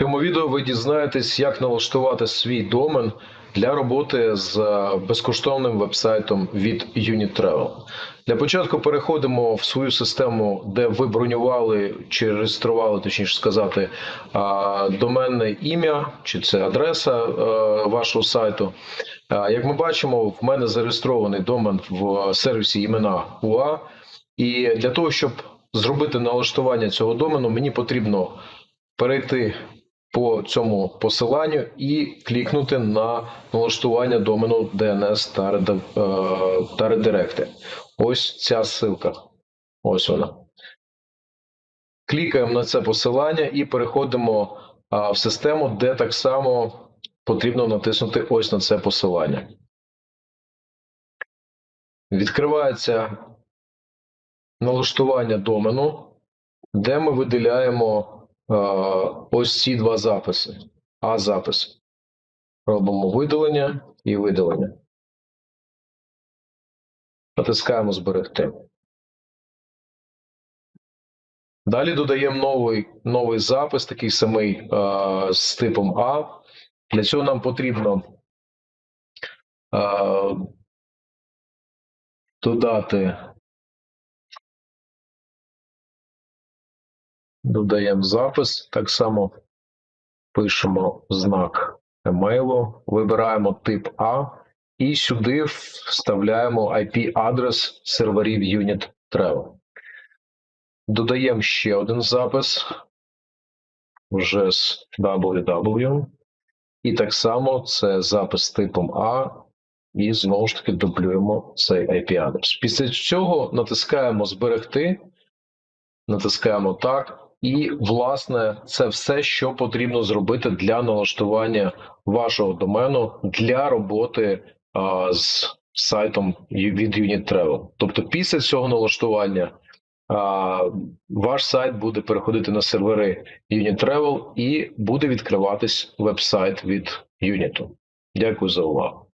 Цьому відео ви дізнаєтесь, як налаштувати свій домен для роботи з е, безкоштовним вебсайтом від Unit Travel. Для початку переходимо в свою систему, де ви бронювали чи реєстрували, точніше сказати, доменне ім'я, чи це адреса е, вашого сайту. Як ми бачимо, в мене зареєстрований домен в сервісі імена УА. І для того, щоб зробити налаштування цього домену, мені потрібно перейти по цьому посиланню і клікнути на налаштування домену DNS е, та редиректи. Ось ця ссылка. Ось вона. Клікаємо на це посилання і переходимо в систему, де так само потрібно натиснути ось на це посилання. Відкривається налаштування домену, де ми виділяємо ось ці два записи. А запис. Робимо видалення і видалення. Натискаємо зберегти. Далі додаємо новий, новий запис, такий самий е, з типом А. Для цього нам потрібно е, додати. Додаємо запис. Так само пишемо знак емейлу, вибираємо тип А і сюди вставляємо IP-адрес серверів Unit Travel. Додаємо ще один запис вже з www. І так само це запис типом А. І знову ж таки дублюємо цей IP-адрес. Після цього натискаємо Зберегти, натискаємо так. І, власне, це все, що потрібно зробити для налаштування вашого домену для роботи а, з сайтом від Unit Travel. Тобто, після цього налаштування а, ваш сайт буде переходити на сервери Unit Travel і буде відкриватись веб-сайт від Unit. Дякую за увагу.